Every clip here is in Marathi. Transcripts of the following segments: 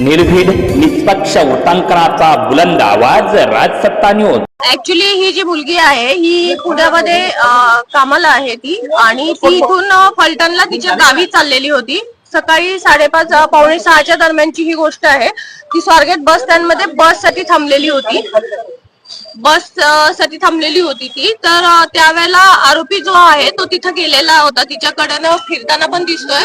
निर्भीड निष्पक्ष वृत्तांकनाचा बुलंद आवाज राजसत्ता न्यूज ऍक्च्युली ही जी मुलगी आहे ही पुण्यामध्ये कामाला आहे ती. आणि ती इथून फलटणला तिच्या गावी चाललेली होती. सकाळी साडेपाच पावणे सहाच्या दरम्यानची ही गोष्ट आहे. ती स्वारगेट बस स्टँडमध्ये थांबलेली होती. बससाठी थांबलेली होती ती. तर त्यावेळेला आरोपी जो आहे तो तिथं गेलेला होता. तिच्याकडनं फिरताना पण दिसतोय.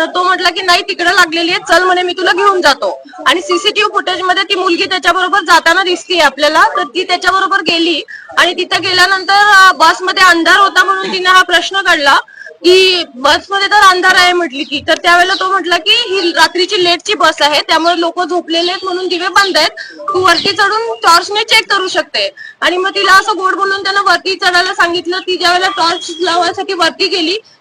तर तो म्हटला की नाही तिकडे लागलेली आहे चल म्हणे मी तुला घेऊन जातो. आणि सीसीटीव्ही फुटेजमध्ये ती मुलगी त्याच्याबरोबर जाताना दिसतीये आपल्याला. तर ती त्याच्याबरोबर गेली आणि तिथं गेल्यानंतर बसमध्ये अंधार होता म्हणून तिने हा प्रश्न काढला की बसमध्ये तर अंधार आहे म्हटली की तर त्यावेळेला तो म्हटला की ही रात्रीची लेटची बस आहे त्यामुळे लोक झोपलेले आहेत म्हणून दिवे बंद आहेत. तू वरती चढून टॉर्चने चेक करू शकते. आणि मग तिला असं गोड बोलून त्यानं वरती चढायला सांगितलं. ती ज्यावेळेला टॉर्च लावायसाठी वरती गेली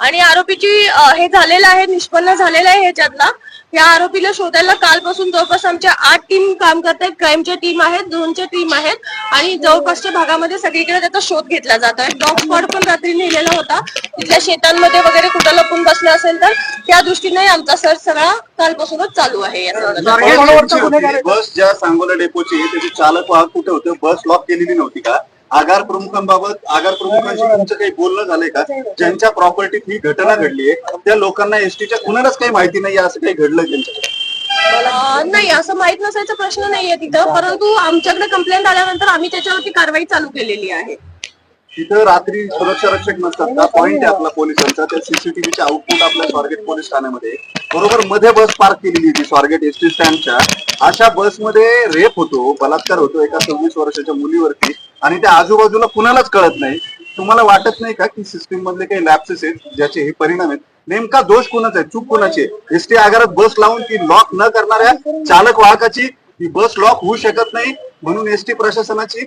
आणि आरोपीची हे झालेलं आहे निष्पन्न झालेलं आहे ह्याच्यातला या आरोपीला शोधायला कालपासून जवळपास आमच्या आठ टीम काम करत. आहेत क्राईमच्या टीम आहेत दोनच्या टीम आहेत आणि जवळपासच्या भागामध्ये सगळीकडे त्याचा शोध घेतला जात. आहे डॉग स्क्वॉड पण रात्री नेलेला होता. तिथल्या शेतांमध्ये वगैरे कुठं लपून बसलं असेल तर त्या दृष्टीने आमचा सर्च सगळा कालपासूनच चालू आहे. बस ज्या सांगोला डेपोची त्याचे चालक वाहक कुठे होते? बस लॉक केलेली नव्हती का? आगार प्रमुखांबाबत आगार प्रमुखांशी तुमचं काही बोलणं झालंय का? ज्यांच्या प्रॉपर्टीत ही घटना घडली आहे त्या लोकांना एसटीच्या कुणालाच काही माहिती नाही असं काही घडलं त्यांच्याकडे? अं, नाही असं माहीत नसायचा प्रश्न नाहीये तिथं परंतु आमच्याकडे कंप्लेंट आल्यानंतर आम्ही त्याच्यावरती कारवाई चालू केलेली आहे. तिथं रात्री सुरक्षा रक्षक नसतात का? पॉइंट आहे आपला पोलिसांचा. त्या सीसीटीव्हीचे आउटपुट आपल्या स्वारगेट पोलीस ठाण्यामध्ये. बरोबर मध्ये बस पार्क केलेली होती स्वारगेट एस टी स्टँडच्या अशा बसमध्ये रेप होतो बलात्कार होतो एका सव्वीस वर्षाच्या मुलीवरती आणि त्या आजूबाजूला कुणालाच कळत नाही. तुम्हाला वाटत नाही का की सिस्टीम मधले काही लॅप्सेस आहेत ज्याचे हे परिणाम आहेत? नेमका दोष कोणाचा आहे? चूक कोणाची एस टी आगारात बस लावून ती लॉक न करणाऱ्या चालक वाहकाची ती बस लॉक होऊ शकत नाही म्हणून एस टी प्रशासनाची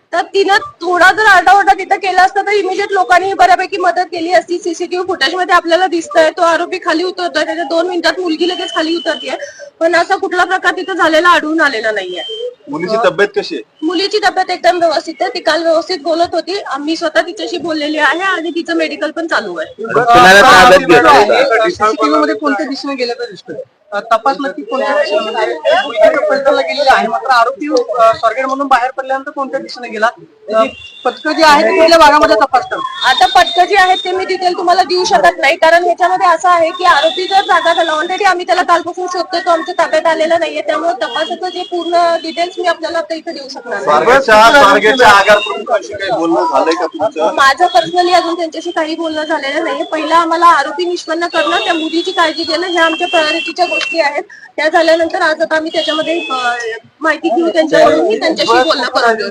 तर तिनं थोडा जर आरडाओरडा तिथं केला असता तर इमिजिएट लोकांनी बऱ्यापैकी मदत केली असती. सीसीटीव्ही फुटेजमध्ये आपल्याला दिसतंय. तो आरोपी खाली उतरतोय. त्याच्या दोन मिनिटात मुलगी लगेच खाली उतरतीये. पण असा कुठला प्रकार तिथं झालेला आढळून आलेला नाहीये. मुलीची तब्येत कशी आहे? मुलीची तब्येत एकदम व्यवस्थित आहे. ती काल व्यवस्थित बोलत होती. आम्ही स्वतः तिच्याशी बोललेली आहे आणि तिचं मेडिकल पण चालू आहे? सीसीटीव्ही मध्ये कोणत्या दिशेने गेल्याचं दिसतोय? तपास नक्की कोणत्या? मुलगी फलटणला गेलेली आहे? मात्र आरोपी स्वारगेट मधून बाहेर पडल्यानंतर कोणत्या दिशेने गेला? पथकं जी आहेत ती कुठल्या भागामध्ये तपास करतात. आता पटकं जे आहेत ते मी डिटेल तुम्हाला देऊ शकत नाही. कारण ह्याच्यामध्ये असं आहे की आरोपी जर जागा झाला ऑलरेडी आम्ही त्याला कालपासून शोधतोय तो आमच्या ताब्यात आलेला नाहीये. त्यामुळे तपासाचं जे पूर्ण डिटेल्स मी आपल्याला आता इथे देऊ शकणार का तुमचं? माझं पर्सनली अजून त्यांच्याशी काही बोलणं झालेलं नाही पहिला आम्हाला आरोपी निष्पन्न करणं त्या मुलीची काळजी घेणं ह्या आमच्या प्रायोरिटीच्या गोष्टी आहेत. त्या झाल्यानंतर आज आता आम्ही त्याच्यामध्ये माहिती घेऊ त्यांच्याकडून मी त्यांच्याशी बोलणं करून घेऊ.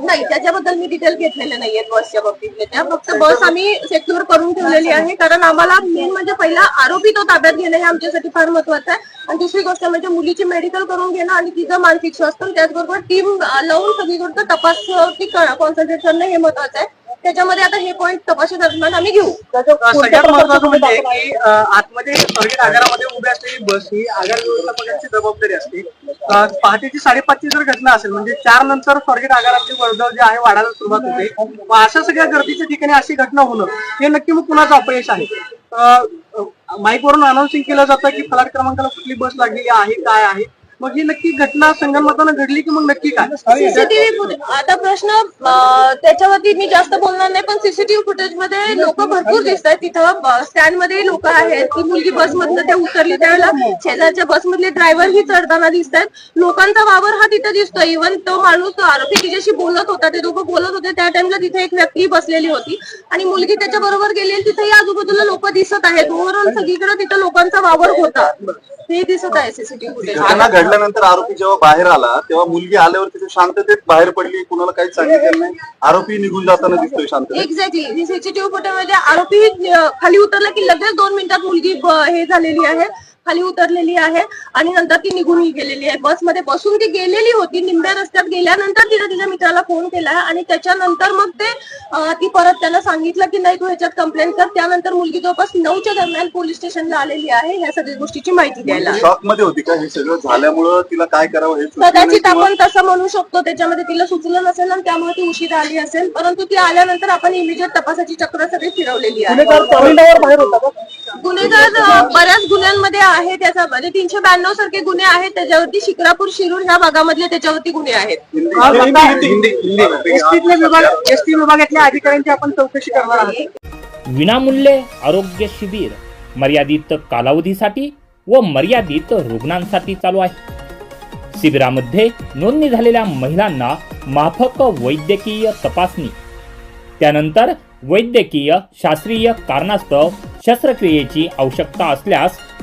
नाही त्याच्याबद्दल मी डिटेल घेतलेले नाहीये बसच्या बाबतीतले. त्या फक्त बस आम्ही सेक्युअर करून ठेवलेली आहे. कारण आम्हाला मेन म्हणजे पहिला आरोपी तो ताब्यात घेणं हे आमच्यासाठी फार महत्वाचं आहे. आणि दुसरी गोष्ट म्हणजे मुलीची मेडिकल करून घेणं आणि तिचं मानसिक स्वास्थ्य त्याचबरोबर टीम लावून सगळीकडचं तपास कॉन्सन्ट्रेट करणं हे महत्वाचं आहे. त्याच्यामध्ये आता हे पॉईंट तपासणी दरम्यान आम्ही घेऊ. सगळ्यात महत्वाचं म्हणजे की अ, आतमध्ये स्वारगेट आगारामध्ये उभी असलेली बस ही आगार व्यवस्थापकांची जबाबदारी असते. अ, पहाटेची साडेपाचची जर घटना असेल म्हणजे चार नंतर स्वारगेट आगारातली वर्दळ जी आहे वाढायला सुरुवात होते. मग अशा सगळ्या गर्दीच्या ठिकाणी अशी घटना होणं हे नक्की मग कुणाचं अपयश आहे? माईक वरून अनाउन्सिंग केलं जातं की फलाट क्रमांकाला कुठली बस लागलेली आहे काय आहे? मग ही नक्की घटना संगनमतानं घडली की मग नक्की काय? सीसीटीव्ही आता प्रश्न त्याच्यावरती मी जास्त बोलणार नाही पण सीसीटीव्ही फुटेजमध्ये लोक भरपूर दिसत आहेत तिथं स्टँडमध्ये लोक आहेत. ती मुलगी बस मधनं त्या उतरली त्यावेळेला शेजारच्या बस मधले ड्रायव्हर ही चढताना दिसत आहेत लोकांचा वावर हा तिथे दिसतो इव्हन तो माणूस आरोपी तिच्याशी बोलत होता. ते दोघं बोलत होते. त्या टाइमला तिथे एक व्यक्ती बसलेली होती. आणि मुलगी त्याच्या बरोबर गेलेली तिथे आजूबाजूला लोक दिसत आहेत. ओव्हरऑल सगळीकडे तिथं लोकांचा वावर होता. हे दिसत आहे सीसीटीव्ही फुटेज घटना घडल्यानंतर आरोपी जेव्हा बाहेर आला तेव्हा मुलगी आल्यावर तिथे शांततेत बाहेर पडली कुणाला काही सांगितलं नाही. आरोपी निघून जाताना दिसतोय शांततेत. एक्झॅक्टली सीसीटीव्ही फुटेजमध्ये आरोपी अं, खाली उतरला की लगेच दोन मिनिटात मुलगी ब- हे झालेली आहे. खाली उतरलेली आहे आणि नंतर ती निघून गेलेली आहे. बसमध्ये बसून ती गेलेली होती. निंब्या रस्त्यात गेल्यानंतर तिने तिच्या मित्राला फोन केला आणि त्याच्यानंतर मग ते ती परत त्याला सांगितलं की नाही तू ह्याच्यात कंप्लेंट कर. त्यानंतर मुलगी जवळपास नऊच्या दरम्यान पोलीस स्टेशनला आलेली आहे. ह्या सगळ्या गोष्टीची माहिती द्यायला. शॉकमध्ये होती का हे सगळं? झाल्यामुळं तिला काय करावं हे कदाचित आपण तसं म्हणू शकतो. त्याच्यामध्ये तिला सुचलं नसेल आणि त्यामुळे ती उशिरा आली असेल. परंतु ती आल्यानंतर आपण इमिजिएट तपासाची चक्र सगळी फिरवलेली आहे. गुन्हेगार बऱ्याच गुन्ह्यांमध्ये आहे त्याचा म्हणजे तीनशे ब्याण्णव सारखे गुन्हे आहेत त्याच्यावरती शिक्रापूर शिरूर ह्या भागामधले त्याच्यावरती गुन्हे आहेत. एसटीतल्या विभाग एसटी विभागातल्या अधिकाऱ्यांची आपण चौकशी करणार आहोत. विनामूल्य आरोग्य शिबिर मर्यादित कालावधीसाठी व मर्यादित रुग्णांसाठी चालू आहे. शिबिरामध्ये नोंदणी झालेल्या महिलांना माफक वैद्यकीय तपासणी. त्यानंतर वैद्यकीय शास्त्रीय कारणास्तव शस्त्रक्रियेची आवश्यकता असल्यास